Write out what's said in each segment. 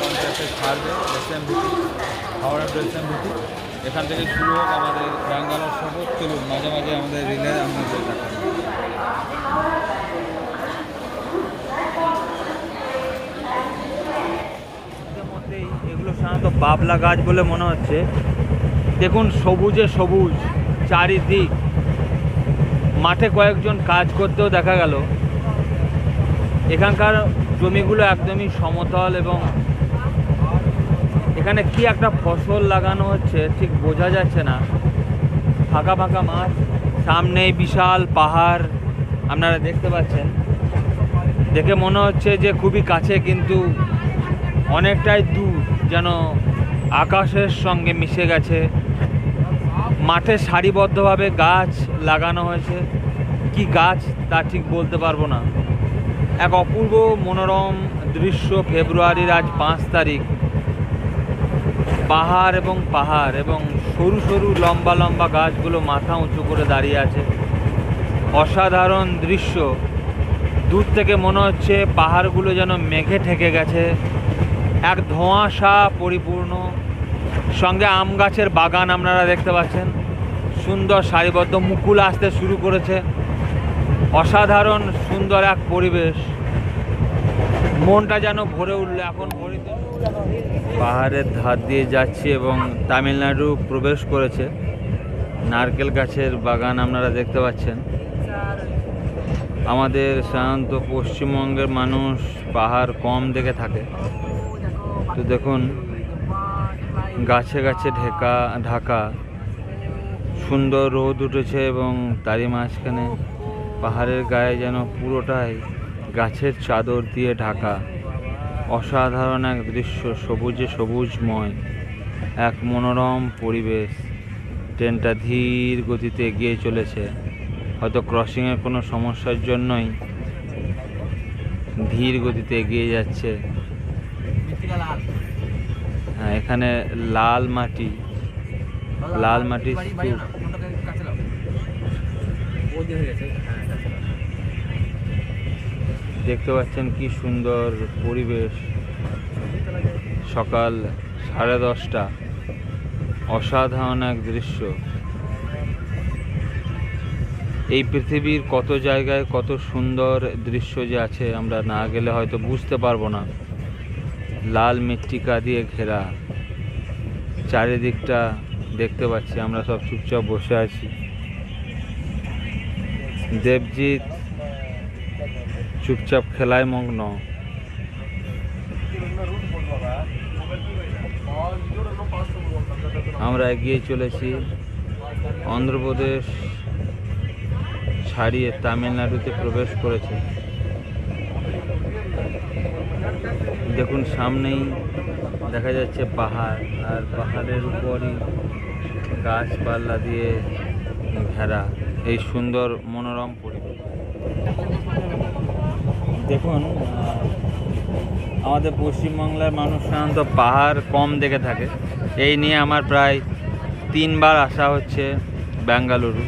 দশটা পঞ্চাশে SMVT Howrah two SMVT এখান থেকে শুরু হোক আমাদের ব্যাঙ্গালোর সফর চলুন, মাঝে মাঝে আমাদের রিলে আপনাদের এগুলো সাধারণত বাবলা গাছ বলে মনে হচ্ছে। দেখুন, সবুজে সবুজ, চারিদিক। মাঠে কয়েকজন কাজ করতেও দেখা গেল। এখানকার জমিগুলো একদমই সমতল এবং এখানে কি একটা ফসল লাগানো হচ্ছে ঠিক বোঝা যাচ্ছে না। ফাঁকা ফাঁকা মাঠ সামনে বিশাল পাহাড়, আপনারা দেখতে পাচ্ছেন। দেখে মনে হচ্ছে যে খুবই কাছে কিন্তু অনেকটাই দূর যেন আকাশের সঙ্গে মিশে গেছে। মাঠে সারিবদ্ধভাবে গাছ লাগানো হয়েছে। কি গাছ তা ঠিক বলতে পারব না। এক অপূর্ব মনোরম দৃশ্য ফেব্রুয়ারির আজ পাঁচ তারিখ। পাহাড় এবং পাহাড় এবং সরু সরু লম্বা লম্বা গাছগুলো মাথা উঁচু করে দাঁড়িয়ে আছে। অসাধারণ দৃশ্য। দূর থেকে মনে হচ্ছে পাহাড়গুলো যেন মেঘে ঠেকে গেছে। এক ধোঁয়াশা পরিপূর্ণ। সঙ্গে আম গাছের বাগান আপনারা দেখতে পাচ্ছেন। সুন্দর সারিবদ্ধ মুকুল আসতে শুরু করেছে। অসাধারণ সুন্দর এক পরিবেশ। মনটা যেন ভরে উঠল। এখন ভরিত পাহাড়ের ধার দিয়ে যাচ্ছি এবং তামিলনাড়ু প্রবেশ করেছে। নারকেল গাছের বাগান আপনারা দেখতে পাচ্ছেন। আমাদের সাধারণত পশ্চিমবঙ্গের মানুষ পাহাড় কম দেখে থাকে। তো দেখুন, গাছে গাছে ঢেকা, ঢাকা, সুন্দর রোদ উঠেছে এবং তারই মাঝখানে পাহাড়ের গায়ে যেন পুরোটাই গাছের চাদর দিয়ে ঢাকা। অসাধারণ এক দৃশ্য সবুজে সবুজময় এক মনোরম পরিবেশ। ট্রেনটা ধীর গতিতে এগিয়ে চলেছে। হয়তো ক্রসিংয়ের কোনো সমস্যার জন্যই ধীর গতিতে এগিয়ে যাচ্ছে। হ্যাঁ এখানে লাল মাটি। লাল মাটির স্তূপ। দেখতে পাচ্ছেন কি সুন্দর পরিবেশ। সকাল সাড়ে দশটা। অসাধারণ এক দৃশ্য। এই পৃথিবীর কত জায়গায় কত সুন্দর দৃশ্য যে আছে আমরা না গেলে হয়তো বুঝতে পারব না। লাল মৃত্তিকা দিয়ে ঘেরা। চারিদিকটা দেখতে পাচ্ছি, আমরা সব চুপচাপ বসে আছি। দেবজিৎ চুপচাপ খেলায় মগ্ন। আমরা এগিয়ে চলেছি অন্ধ্রপ্রদেশ ছাড়িয়ে তামিলনাড়ুতে প্রবেশ করেছে। দেখুন, সামনেই দেখা যাচ্ছে পাহাড়, আর পাহাড়ের উপরই গাছপালা দিয়ে ঘেরা এই সুন্দর মনোরম পরিবেশ। দেখুন আমাদের পশ্চিমবাংলার মানুষ সাধারণত পাহাড় কম দেখে থাকে। এই নিয়ে আমার প্রায় তিনবার আসা হচ্ছে বেঙ্গালুরু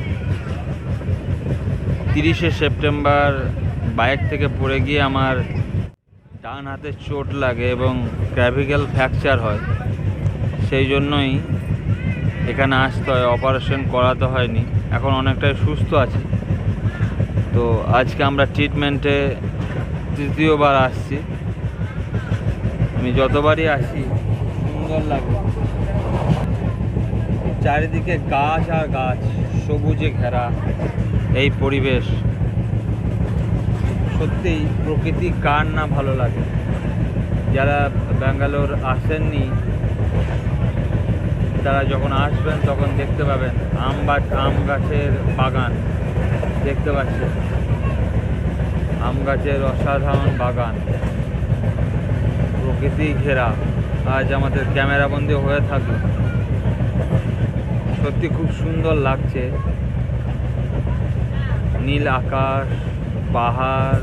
তিরিশে সেপ্টেম্বর বাইক থেকে পড়ে গিয়ে আমার ডান হাতে চোট লাগে এবং ক্র্যাভিক্যাল ফ্র্যাকচার হয়। সেই জন্যই এখানে আসতে হয় অপারেশন করাতে হয়নি। এখন অনেকটাই সুস্থ আছি। তো আজকে আমরা ট্রিটমেন্টে তৃতীয়বার আসছি। আমি যতবারই আসি, সুন্দর লাগে। চারিদিকে গাছ আর গাছ, সবুজে ঘেরা এই পরিবেশ। সত্যিই প্রকৃতি কার না ভালো লাগে? যারা ব্যাঙ্গালোর আসেননি, তারা যখন আসবেন, তখন দেখতে পাবেন আম গাছ আম গাছের বাগান। দেখতে পাচ্ছেন। আম গাছের অসাধারণ বাগান। প্রকৃতি ঘেরা। আজ আমাদের ক্যামেরাবন্দি হয়ে থাকে সত্যি খুব সুন্দর লাগছে। নীল আকাশ, পাহাড়,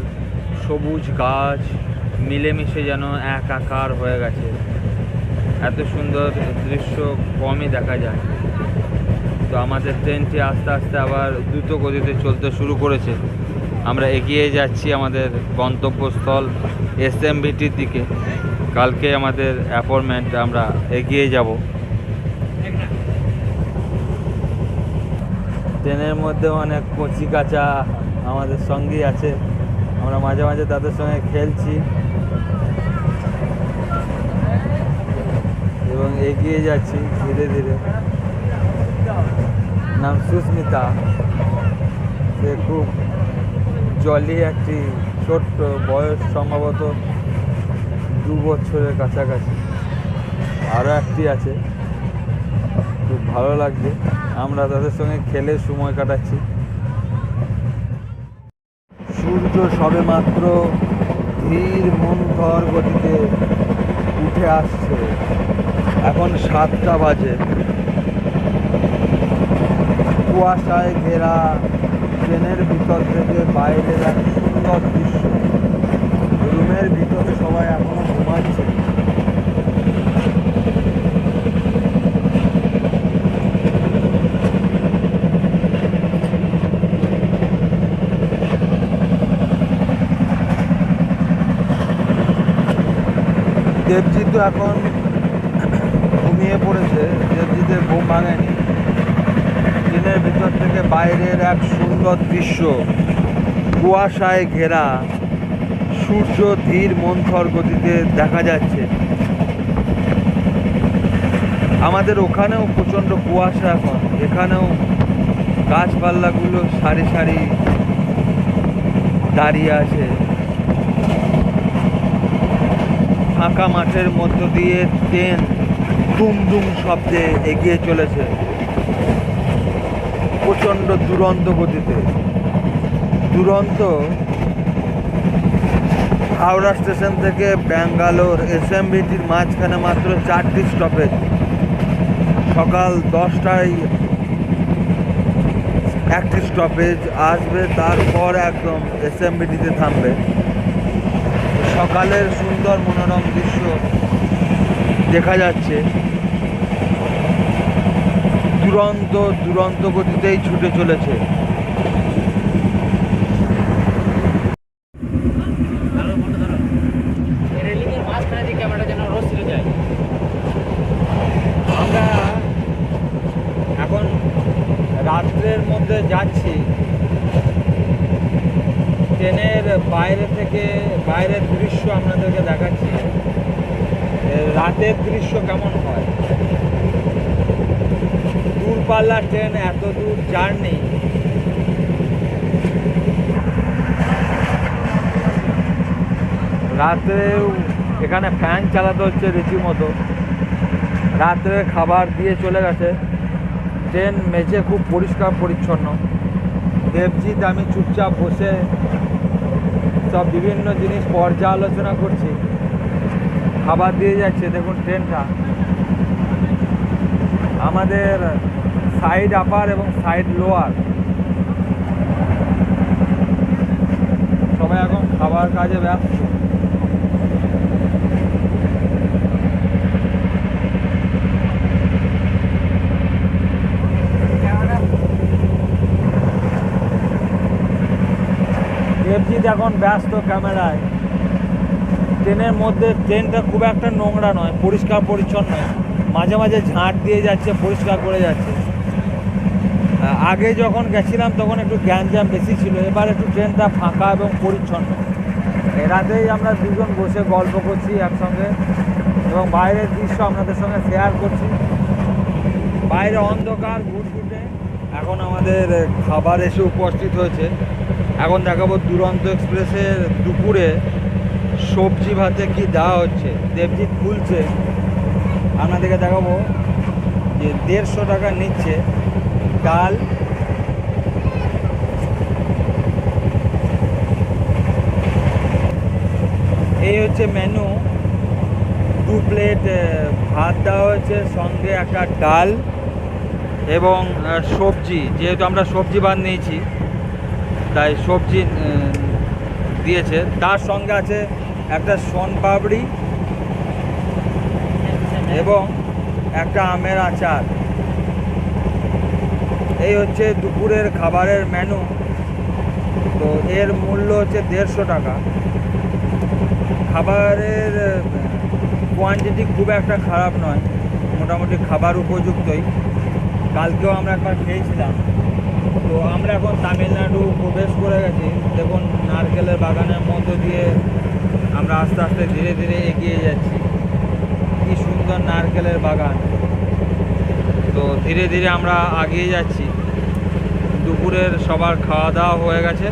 সবুজ গাছ, মিলেমিশে যেন এক আকার হয়ে গেছে। এত সুন্দর দৃশ্য কমই দেখা যায়। তো আমাদের ট্রেনটি আস্তে আস্তে আবার দ্রুত গতিতে চলতে শুরু করেছে। আমরা এগিয়ে যাচ্ছি আমাদের গন্তব্যস্থল এসএমভিটির দিকে। কালকে আমাদের অ্যাপয়েন্টমেন্ট আমরা এগিয়ে যাব। ট্রেনের মধ্যে অনেক কচি কাঁচা আমাদের সঙ্গেই আছে। আমরা মাঝে মাঝে তাদের সঙ্গে খেলছি। এবং এগিয়ে যাচ্ছি ধীরে ধীরে। নাম সুস্মিতা। সে খুব জলি একটি ছোট্ট বয়স সম্ভবত দু বছরের কাছাকাছি। আরও একটি আছে। খুব ভালো লাগছে। আমরা তাদের সঙ্গে খেলে সময় কাটাচ্ছি। সূর্য সবে মাত্র ধীর মন্থর গতিতে উঠে আসছে। এখন সাতটা বাজে। কুয়াশায় ঘেরা ট্রেনের ভিতর থেকে বাইরের এক সুন্দর দৃশ্য। রুমের ভিতরে সবাই এখনও ঘুমাচ্ছে। দেবজিৎ তো এখন ঘুমিয়ে পড়েছে। দেবজিতের ঘুম ভাঙেনি। ট্রেনের ভিতর থেকে বাইরের এক সুন্দর দৃশ্য। কুয়াশায় ঘেরা সূর্য ধীর মন্থর গতিতে দেখা যাচ্ছে। আমাদের ওখানেও প্রচণ্ড কুয়াশা এখন। এখানেও গাছপাল্লাগুলো সারি সারি দাঁড়িয়ে আছে। ফাঁকা মাঠের মধ্য দিয়ে ট্রেন দুম দুম শব্দে এগিয়ে চলেছে। প্রচণ্ড দুরন্ত গতিতে। দুরন্ত হাওড়া স্টেশন থেকে ব্যাঙ্গালোর এসএমবিটির মাঝখানে মাত্র চারটি স্টপেজ সকাল দশটায় একটি স্টপেজ আসবে, তারপর একদম এসএমবিটিতে থামবে। সকালের সুন্দর মনোরম দৃশ্য দেখা যাচ্ছে। দুরন্ত দুরন্ত গতিতেই ছুটে চলেছে। আমরা এখন রাত্রের মধ্যে যাচ্ছি। ট্রেনের বাইরে থেকে, বাইরের দৃশ্য আপনাদেরকে দেখাচ্ছি। রাতের দৃশ্য কেমন হয়? দূরপাল্লার ট্রেন এত দূর জার্নি। রাত্রেও এখানে ফ্যান চালাতে হচ্ছে রীতিমতো। রাত্রে খাবার দিয়ে চলে গেছে। ট্রেন মেঝে খুব পরিষ্কার পরিচ্ছন্ন। দেবজিৎ, আমি চুপচাপ বসে সব বিভিন্ন জিনিস পর্যালোচনা করছি। খাবার দিয়ে যাচ্ছে, দেখুন ট্রেনটা। আমাদের সাইড আপার এবং সাইড লোয়ার সবাই এখন খাবার কাজে ব্যস্ত। এখন ব্যস্ত ক্যামেরায়। ট্রেনের মধ্যে, ট্রেনটা খুব একটা নোংরা নয়, পরিষ্কার পরিচ্ছন্ন মাঝে মাঝে ঝাঁট দিয়ে যাচ্ছে, পরিষ্কার করে যাচ্ছে। আগে যখন গেছিলাম, তখন একটু গ্যাঞ্জাম বেশি ছিল। এবার একটু ট্রেনটা ফাঁকা এবং পরিচ্ছন্ন। এ রাতেই আমরা দুজন বসে গল্প করছি একসঙ্গে এবং বাইরের দৃশ্য আপনাদের সঙ্গে শেয়ার করছি। বাইরে অন্ধকার, ঘুটঘুটে। এখন আমাদের খাবার এসে উপস্থিত হয়েছে। এখন দেখাবো দুরন্ত এক্সপ্রেসের দুপুরে সবজি ভাতে কি দেওয়া হচ্ছে। দেবজিৎ খুলছে। আপনাদেরকে দেখাবো যে দেড়শো টাকা নিচ্ছে। ডাল। এই হচ্ছে মেনু দু প্লেট ভাত দেওয়া হয়েছে, সঙ্গে একটা ডাল এবং সবজি। যেহেতু আমরা সবজি ভাত নিয়েছি, তাই সবজি দিয়েছে। তার সঙ্গে আছে একটা সোন পাপড়ি এবং একটা আমের আচার। এই হচ্ছে দুপুরের খাবারের মেনু তো এর মূল্য হচ্ছে দেড়শো টাকা। খাবারের কোয়ান্টিটি খুব একটা খারাপ নয়, মোটামুটি খাবার উপযুক্তই। কালকেও আমরা একবার খেয়েছিলাম। তো আমরা এখন তামিলনাড়ু প্রবেশ করে গেছি। দেখুন, নারকেলের বাগানের মধ্য দিয়ে আমরা আস্তে আস্তে ধীরে ধীরে এগিয়ে যাচ্ছি। কি সুন্দর নারকেলের বাগান। তো ধীরে ধীরে আমরা এগিয়ে যাচ্ছি। দুপুরের সবার খাওয়া দাওয়া হয়ে গেছে।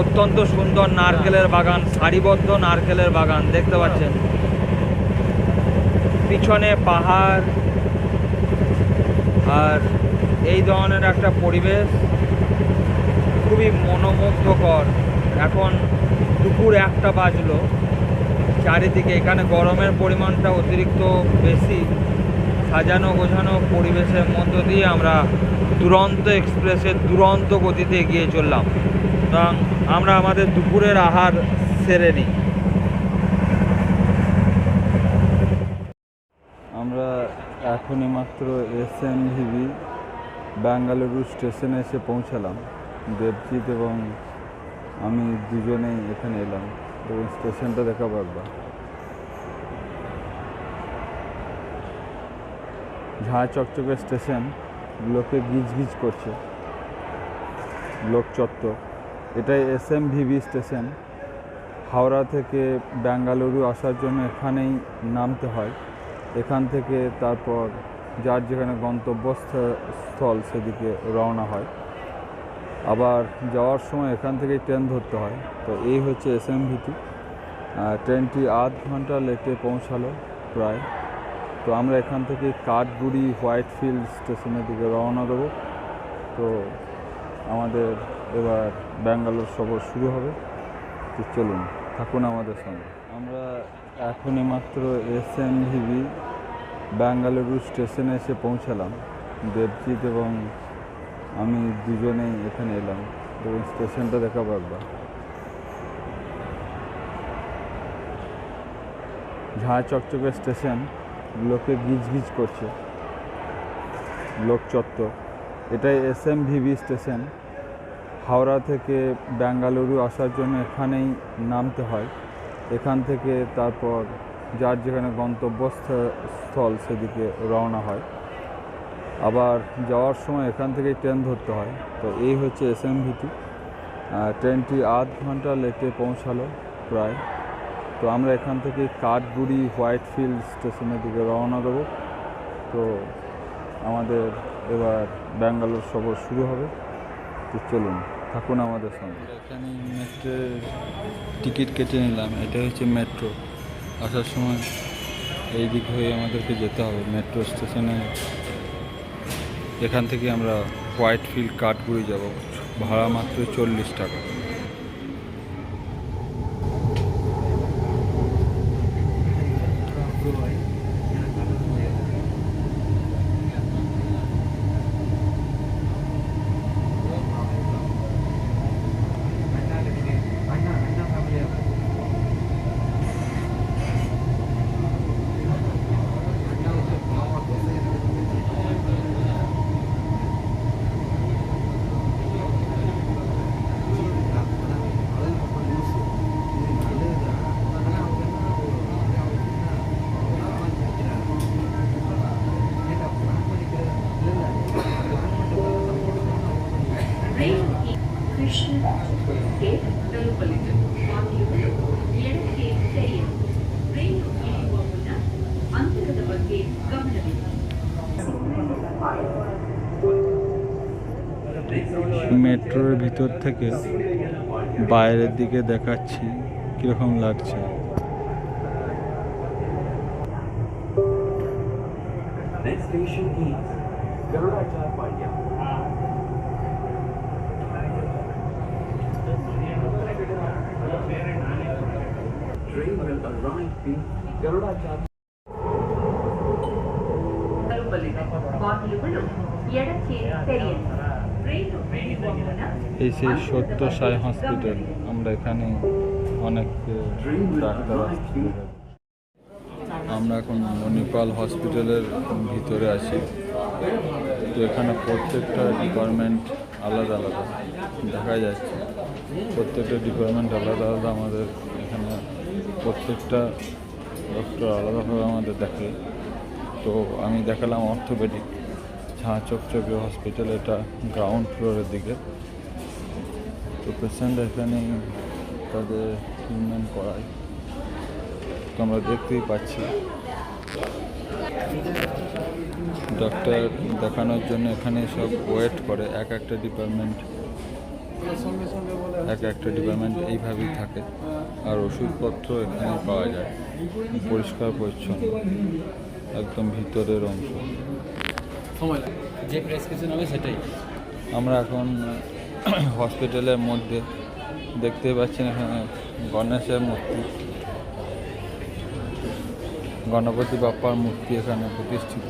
অত্যন্ত সুন্দর নারকেলের বাগান, সারিবদ্ধ নারকেলের বাগান, দেখতে পাচ্ছেন। পিছনে পাহাড়, আর এই ধরনের একটা পরিবেশ খুবই মনোমুগ্ধকর। এখন দুপুর একটা বাজলো। চারিদিকে এখানে গরমের পরিমাণটা অতিরিক্ত বেশি। সাজানো গোছানো পরিবেশের মধ্য দিয়ে আমরা দুরন্ত এক্সপ্রেসের দুরন্ত গতিতে এগিয়ে চললাম। এবং আমরা আমাদের দুপুরের আহার সেরে নিই। আমরা এখনই মাত্র এস এম ভিবি বেঙ্গালুরু স্টেশনে এসে পৌঁছালাম। দেবজিৎ এবং আমি দুজনেই এখানে এলাম এবং স্টেশনটা দেখাবো একবার। ঝাঁ চকচকে স্টেশন লোকে গিজ গিজ করছে। লোক চত্বর। এটাই S M V V station. Howrah থেকে বেঙ্গালুরু আসার জন্য এখানেই নামতে হয়। এখান থেকে তারপর যার যেখানে গন্তব্যস্থ- স্থল সেদিকে রওনা হয়। আবার যাওয়ার সময় এখান থেকে ট্রেন ধরতে হয়। তো এই হচ্ছে এস এম ভিটি ট্রেনটি আধ ঘণ্টা লেটে পৌঁছালো প্রায়। তো আমরা এখান থেকে কাঠগুড়ি, হোয়াইট ফিল্ড স্টেশনের দিকে রওনা দেবো। তো আমাদের এবার ব্যাঙ্গালোর সফর শুরু হবে। তো চলুন, থাকুন আমাদের সঙ্গে। আমরা এখনই মাত্র এস এম ভিবি বেঙ্গালুরু স্টেশনে এসে পৌঁছালাম। দেবজিৎ এবং আমি দুজনেই এখানে এলাম। এবং স্টেশনটা দেখাবো একবার। ঝাঁ চকচকে স্টেশন। লোকে গিজ গিজ করছে। লোক চত্বর এটাই S M V V station. Howrah থেকে বেঙ্গালুরু আসার জন্য এখানেই নামতে হয়। এখান থেকে তারপর যার যেখানে গন্তব্যস্থ- স্থল সেদিকে রওনা হয়। আবার যাওয়ার সময় এখান থেকেই ট্রেন ধরতে হয়। তো এই হচ্ছে এস এম ভিটি। ট্রেনটি আধ ঘণ্টা লেটে পৌঁছালো প্রায়। তো আমরা এখান থেকে কাঠগুড়ি হোয়াইট ফিল্ড স্টেশনের দিকে রওনা দেবো। তো আমাদের এবার ব্যাঙ্গালোর সফর শুরু হবে। তো চলুন, থাকুন আমাদের সঙ্গে। এখানে মেট্রোর টিকিট কেটে নিলাম। এটা হচ্ছে মেট্রো। আসার সময় এই দিক হয়ে আমাদেরকে যেতে হবে। মেট্রো স্টেশনে এখান থেকে আমরা হোয়াইট ফিল্ড কাঠগুড়ি যাব। ভাড়া মাত্র চল্লিশ টাকা। মেট্রোর ভিতর থেকে বাইরের দিকে দেখাচ্ছি কীরকম লাগছে। Next station এই সেই সত্য সাই হসপিটাল। আমরা এখানে অনেক ডাক্তার আমরা এখন মণিপাল হসপিটালের ভিতরে আছি। তো এখানে প্রত্যেকটা ডিপার্টমেন্ট আলাদা আলাদা। দেখা যাচ্ছে, প্রত্যেকটা ডিপার্টমেন্ট আলাদা আলাদা আমাদের এখানে, প্রত্যেকটা ডক্টর আলাদাভাবে আমাদের দেখে। তো আমি দেখালাম অর্থোপেডিক। ঝাঁ চকচকে হসপিটাল এটা গ্রাউন্ড ফ্লোরের দিকে। তো পেশেন্ট এখানে তাদের ট্রিটমেন্ট করায়। তো আমরা দেখতেই পাচ্ছি। ডাক্তার দেখানোর জন্য এখানে সব ওয়েট করে, এক একটা ডিপার্টমেন্ট এক একটা ডিপার্টমেন্ট এইভাবেই থাকে। আর ওষুধপত্র এখানে পাওয়া যায়। পরিষ্কার পরিচ্ছন্ন, একদম ভিতরের অংশ। যে প্রেসক্রিপশন হবে সেটাই। আমরা এখন হসপিটালের মধ্যে দেখতে পাচ্ছেন এখানে গণেশের মূর্তি। গণপতি বাপ্পার মূর্তি এখানে প্রতিষ্ঠিত।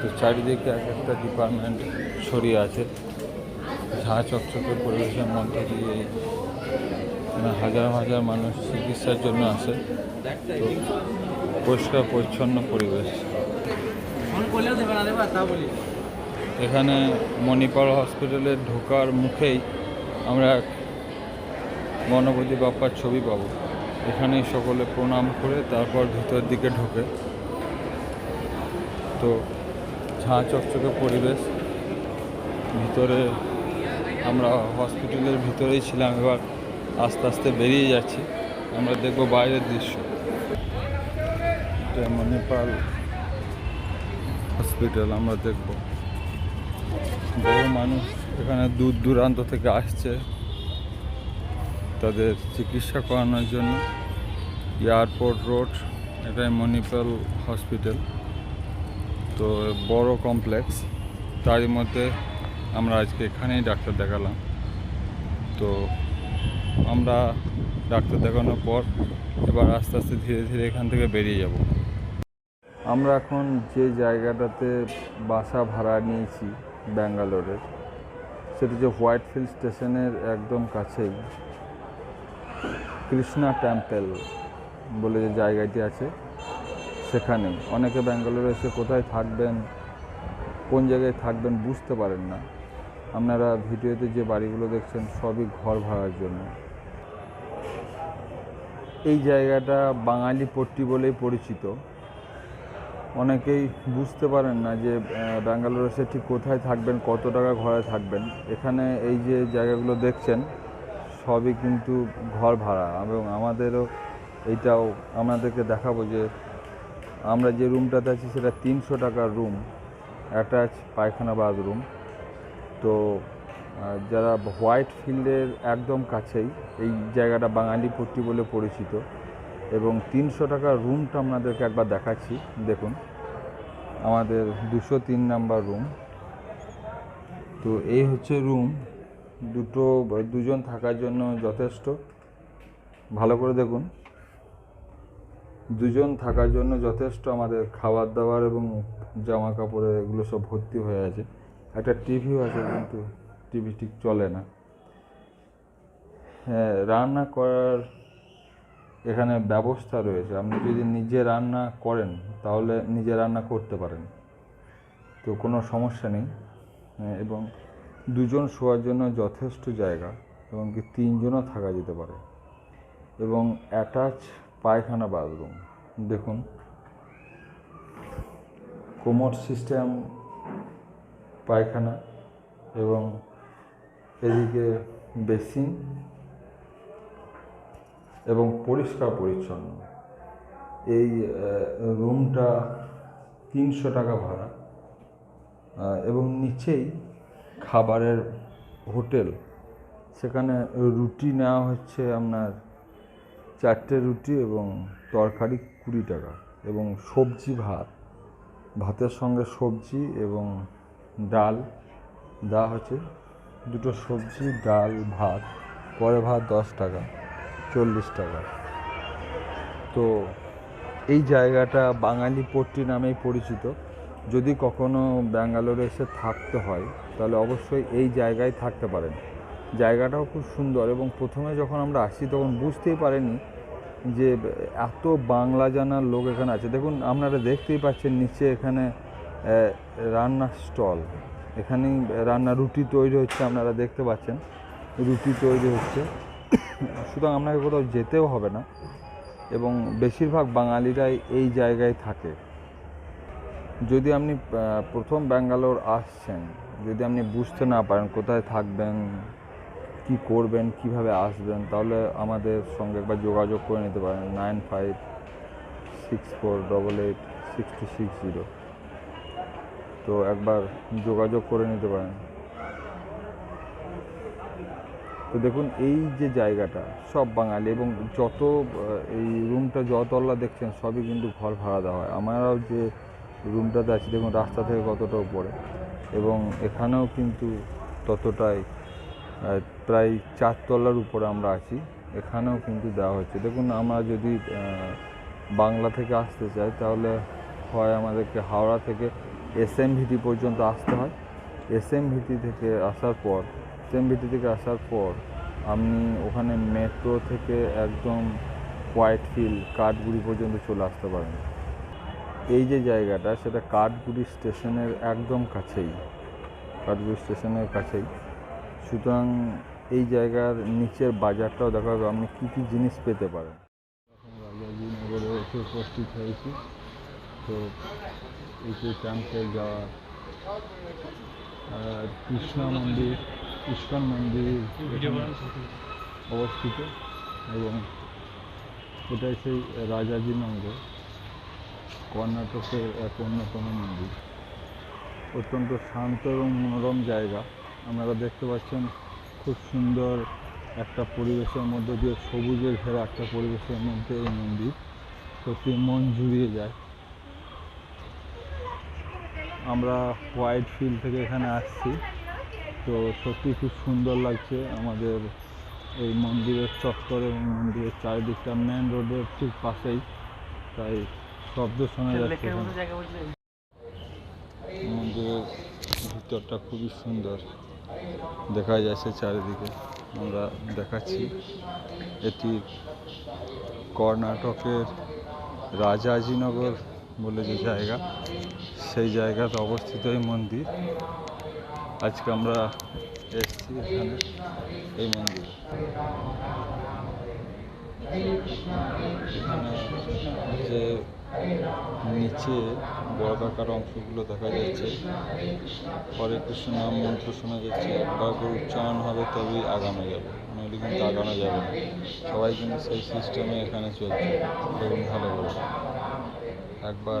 তো চারিদিকে এক একটা ডিপার্টমেন্ট ছড়িয়ে আছে। ঝাঁ চকচকে পরিবেশের মধ্যে দিয়ে হাজার হাজার মানুষ চিকিৎসার জন্য আসে। তো পরিষ্কার পরিচ্ছন্ন পরিবেশ ফোন করলেও দেবে না দেবে তা বলি এখানে মণিপাল হসপিটালে ঢোকার মুখেই আমরা গণপতি বাপ্পার ছবি পাবো। এখানেই সকলে প্রণাম করে তারপর ভিতর দিকে ঢোকে। তো ঝাঁ চকচকে পরিবেশ। ভিতরে আমরা হসপিটালের ভিতরেই ছিলাম, এবার আস্তে আস্তে বেরিয়ে যাচ্ছি। আমরা দেখব বাইরের দৃশ্য। মণিপাল হসপিটাল আমরা দেখব। বহু মানুষ এখানে দূর দূরান্ত থেকে আসছে তাদের চিকিৎসা করানোর জন্য। এয়ারপোর্ট রোড, এটাই মণিপাল হসপিটাল তো বড় কমপ্লেক্স তারই মধ্যে আমরা আজকে এখানেই ডাক্তার দেখালাম। তো আমরা ডাক্তার দেখানোর পর এবার আস্তে আস্তে ধীরে ধীরে এখান থেকে বেরিয়ে যাব। আমরা এখন যে জায়গাটাতে বাসা ভাড়া নিয়েছি ব্যাঙ্গালোরের, সেটা হচ্ছে হোয়াইটফিল্ড স্টেশনের একদম কাছেই, কৃষ্ণা টেম্পেল বলে যে জায়গাটি আছে, সেখানে। অনেকে ব্যাঙ্গালোরে এসে কোথায় থাকবেন, কোন জায়গায় থাকবেন বুঝতে পারেন না। আপনারা ভিডিওতে যে বাড়িগুলো দেখছেন, সবই ঘর ভাড়ার জন্য। এই জায়গাটা বাঙালি পট্টি বলেই পরিচিত। অনেকেই বুঝতে পারেন না যে ব্যাঙ্গালোর এসে ঠিক কোথায় থাকবেন, কত টাকা ঘরে থাকবেন। এখানে এই যে জায়গাগুলো দেখছেন, সবই কিন্তু ঘর ভাড়া। এবং আমাদেরও এইটাও আমাদেরকে দেখাবো যে, আমরা যে রুমটাতে আছি সেটা তিনশো টাকার রুম, অ্যাটাচ পায়খানা বাথরুম। তো যারা হোয়াইট ফিল্ডের একদম কাছেই, এই জায়গাটা বাঙালি পট্টি বলে পরিচিত এবং তিনশো টাকার রুমটা আপনাদেরকে একবার দেখাচ্ছি। দেখুন, আমাদের দুশো তিন নাম্বার রুম। তো এই হচ্ছে রুম। দুটো, দুজন থাকার জন্য যথেষ্ট। ভালো করে দেখুন। দুজন থাকার জন্য যথেষ্ট আমাদের খাবার দাবার এবং জামা কাপড়ে এগুলো সব ভর্তি হয়ে আছে। একটা টিভিও আছে কিন্তু টিভি ঠিক চলে না। হ্যাঁ রান্না করার এখানে ব্যবস্থা রয়েছে। আপনি যদি নিজে রান্না করেন তাহলে নিজে রান্না করতে পারেন। তো কোনো সমস্যা নেই। হ্যাঁ, এবং দুজন শোয়ার জন্য যথেষ্ট জায়গা এবং কি তিনজনও থাকা যেতে পারে। এবং অ্যাটাচ পায়খানা বাথরুম দেখুন। কোমর সিস্টেম পায়খানা এবং এদিকে বেসিন এবং পরিষ্কার পরিচ্ছন্ন। এই রুমটা তিনশো টাকা ভাড়া এবং নিচেই খাবারের হোটেল। সেখানে রুটি নেওয়া হচ্ছে আপনার চারটে রুটি এবং তরকারি কুড়ি টাকা এবং সবজি ভাত। ভাতের সঙ্গে সবজি এবং ডাল দেওয়া হচ্ছে। দুটো সবজি, ডাল, ভাত, পরে ভাত দশ টাকা। চল্লিশ টাকা। তো এই জায়গাটা বাঙালি পট্টি নামেই পরিচিত। যদি কখনো ব্যাঙ্গালোরে এসে থাকতে হয়, তাহলে অবশ্যই এই জায়গায় থাকতে পারেন। জায়গাটাও খুব সুন্দর এবং প্রথমে যখন আমরা আসি তখন বুঝতেই পারিনি যে এত বাংলা জানার লোক এখানে আছে। দেখুন, আপনারা দেখতেই পাচ্ছেন নিচে এখানে রান্নার স্টল। এখানেই রান্না রুটি তৈরি হচ্ছে, আপনারা দেখতে পাচ্ছেন। রুটি তৈরি হচ্ছে। সুতরাং আপনাকে কোথাও যেতেও হবে না। এবং বেশিরভাগ বাঙালিরাই এই জায়গায় থাকে। যদি আপনি প্রথম ব্যাঙ্গালোর আসছেন, যদি আপনি বুঝতে না পারেন কোথায় থাকবেন, কি করবেন, কীভাবে আসবেন, তাহলে আমাদের সঙ্গে একবার যোগাযোগ করে নিতে পারেন। Nine five six four double eight six two six zero. তো একবার যোগাযোগ করে নিতে পারেন। তো দেখুন, এই যে জায়গাটা সব বাঙালি এবং যত এই রুমটা যতলা দেখছেন সবই কিন্তু ঘর ভাড়া দেওয়া হয়। আমরাও যে রুমটাতে আছি, দেখুন, রাস্তা থেকে কতটা উপরে এবং এখানেও কিন্তু ততটাই প্রায় চারতলার উপরে আমরা আছি। এখানেও কিন্তু দেওয়া হচ্ছে। দেখুন, আমরা যদি বাংলা থেকে আসতে চাই, তাহলে হয় আমাদেরকে হাওড়া থেকে এস এম ভিটি পর্যন্ত আসতে হয়। এস এম ভিটি থেকে আসার পর এস এম থেকে আসার পর আপনি ওখানে মেট্রো থেকে একদম হোয়াইট ফিল কাঠগুড়ি পর্যন্ত চলে আসতে পারেন। এই যে জায়গাটা, সেটা কাঠগুড়ি স্টেশনের একদম কাছেই। কাঠগুড়ি স্টেশনের কাছেই। সুতরাং এই জায়গার নিচের বাজারটাও দেখা যাবে আপনি কী কী জিনিস পেতে পারেন। এসে উপস্থিত হয়েছি। তো এই যে ক্যাম্পে যাওয়া কৃষ্ণা মন্দির ইস্কন মন্দির অবস্থিত এবং এটাই সেই রাজাজি রাজাজিনগর কর্ণাটকের এক অন্যতম মন্দির। অত্যন্ত শান্ত এবং মনোরম জায়গা। আপনারা দেখতে পাচ্ছেন খুব সুন্দর একটা পরিবেশের মধ্যে দিয়ে সবুজের ঘেরা একটা পরিবেশের মধ্যে এই মন্দির। সত্যি মন জুড়িয়ে যায়। আমরা হোয়াইট ফিল্ড থেকে এখানে আসছি। তো সত্যি খুব সুন্দর লাগছে আমাদের এই মন্দিরের চত্বর এবং মন্দিরের চারিদিকটা মেন রোডের ঠিক পাশেই। তাই শব্দ শোনা যাচ্ছে। মন্দিরের ভিতরটা খুবই সুন্দর। দেখা যাচ্ছে চারিদিকে। আমরা দেখাচ্ছি এটি কর্ণাটকের রাজাজিনগর বলে যে জায়গা সেই জায়গাতে অবস্থিত এই মন্দির। আজকে আমরা এসেছি এখানে এই মন্দির। যে নিচে বর্গাকার অংশগুলো দেখা যাচ্ছে। হরে কৃষ্ণ নাম মন্ত্র শোনা যাচ্ছে। একবার করে উচ্চারণ হবে তবেই আগানো যাবে। নইলে কিন্তু আগানো যাবে না। সবাই কিন্তু সেই সিস্টেমে এখানে চলছে। দেখুন ভালো করে। একবার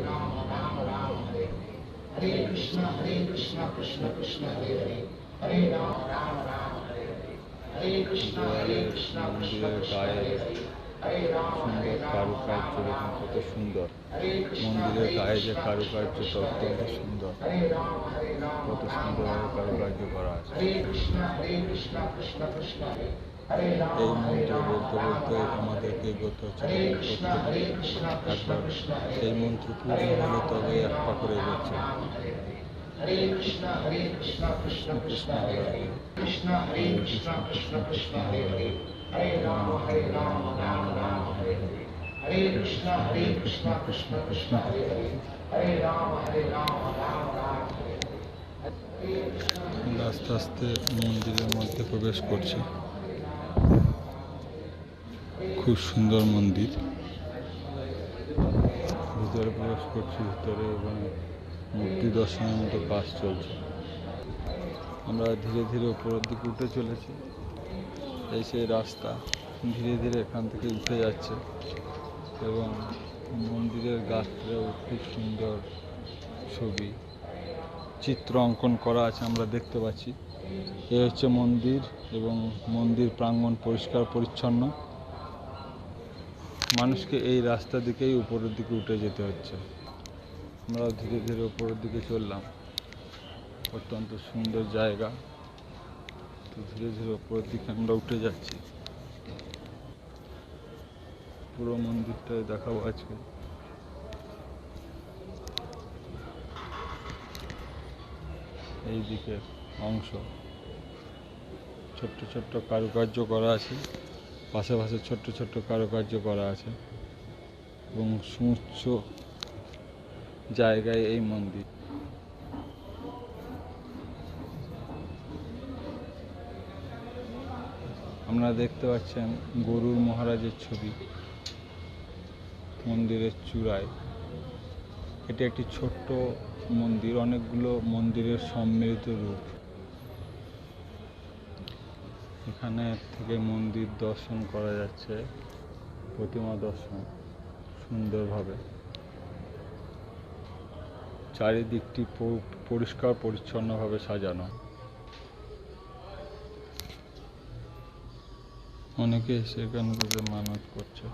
দেওয়ালে মন্দিরের গায়ে সুন্দর কারুকার্য দেখুন কত সুন্দর মন্দিরের গায়ে যে কারুকার্যটা অত্যন্ত সুন্দর। কত সুন্দরভাবে কারুকার্য করা আছে। এই মন্ত্র বলতে বলতে আমাদেরকে এগোতে হচ্ছে একবার এই মন্ত্র পূর্ণ হলে তবে এক পা করে এগোচ্ছে কৃষ্ণ কৃষ্ণ হরে হরে কৃষ্ণ কৃষ্ণ কৃষ্ণ কৃষ্ণ হরে হরে হরে রাম হরে রাম রাম রাম হরে হরে হরে কৃষ্ণ হরে কৃষ্ণ কৃষ্ণ কৃষ্ণ হরে হরে হরে রাম হরে রাম রাম রাম হরে আমরা আস্তে আস্তে মন্দিরের মধ্যে প্রবেশ করছি খুব সুন্দর মন্দির। ভিতরে প্রবেশ করছি, ভিতরে এবং মূর্তি দর্শনের মতো কাজ চলছে। আমরা ধীরে ধীরে উপরের দিকে উঠে চলেছি। এই সেই রাস্তা ধীরে ধীরে এখান থেকে উঠে যাচ্ছে এবং মন্দিরের গাছটাও খুব সুন্দর ছবি, চিত্র অঙ্কন করা আছে আমরা দেখতে পাচ্ছি। এ হচ্ছে মন্দির এবং মন্দির প্রাঙ্গণ পরিষ্কার পরিচ্ছন্ন। মানুষকে এই রাস্তা দিকেই উপরের দিকে উঠে যেতে হচ্ছে। আমরা ধীরে ধীরে উপরের দিকে চললাম। অত্যন্ত সুন্দর জায়গা। তো ধীরে ধীরে উপরের দিকে আমরা উঠে যাচ্ছি। পুরো মন্দিরটাই দেখাবো আজকে। এই দিকের অংশ। ছোট্ট ছোট্ট কারুকার্য করা আছে। পাশে পাশে ছোট্ট ছোট্ট কারুকার্য করা আছে। এবং সুউচ্চ জায়গায় এই মন্দির। আপনারা দেখতে পাচ্ছেন গরুর মহারাজের ছবি। মন্দিরের চূড়ায়। এটি একটি ছোট্ট মন্দির। অনেকগুলো মন্দিরের সম্মিলিত রূপ। এখানে থেকে মন্দির দর্শন করা যাচ্ছে, প্রতিমা দর্শন, সুন্দরভাবে। চারিদিকটি পরিষ্কার, পরিচ্ছন্নভাবে সাজানো। অনেকে থেকে মানত করছে।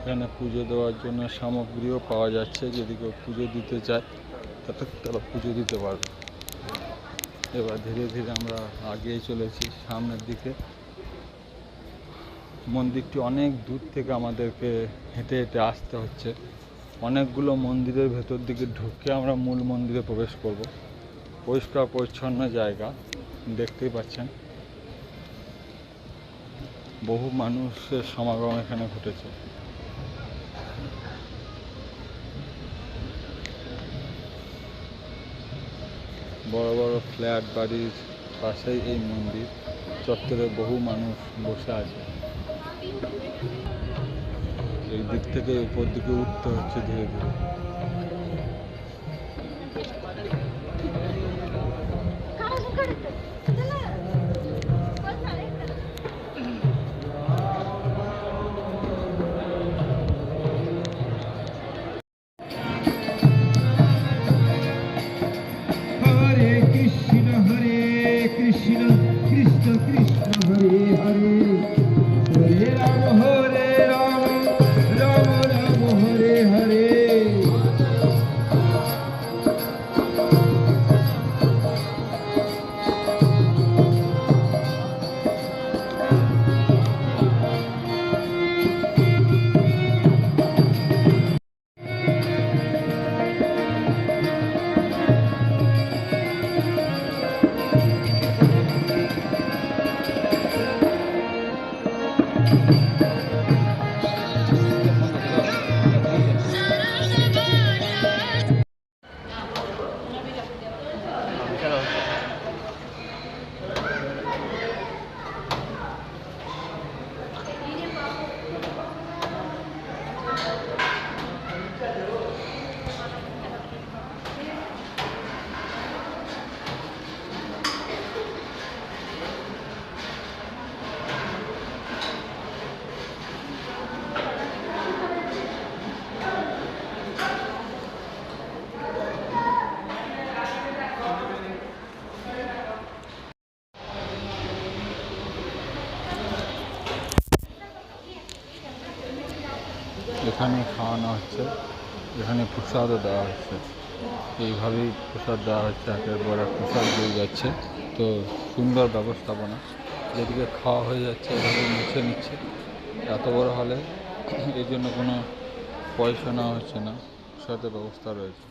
এখানে পুজো দেওয়ার জন্য সামগ্রীও পাওয়া যাচ্ছে, যদি কেউ পুজো দিতে চায়, তাতে তারা পুজো দিতে পারবে। এবার ধীরে ধীরে আমরা আগিয়ে চলেছি সামনের দিকে। মন্দিরটি অনেক দূর থেকে আমাদেরকে হেঁটে হেঁটে আসতে হচ্ছে। অনেকগুলো মন্দিরের ভেতর দিকে ঢুকে আমরা মূল মন্দিরে প্রবেশ করব। পরিষ্কার পরিচ্ছন্ন জায়গা, দেখতেই পাচ্ছেন। বহু মানুষের সমাগম এখানে ঘটেছে। বড় বড় ফ্ল্যাট বাড়ির পাশেই এই মন্দির, চত্বরে বহু মানুষ বসে আছে। এই দিক থেকে উপর দিকে উঠতে হচ্ছে ধীরে ধীরে। হচ্ছে এখানে প্রসাদও দেওয়া হচ্ছে। এইভাবেই প্রসাদ দেওয়া হচ্ছে একের পর এক প্রসাদ দিয়ে যাচ্ছে। তো সুন্দর ব্যবস্থাপনা। যেদিকে খাওয়া হয়ে যাচ্ছে, এভাবে মুছে নিচ্ছে। এত বড় হলে এই জন্য কোনো পয়সা নেওয়া হচ্ছে না। সাথে ব্যবস্থা রয়েছে।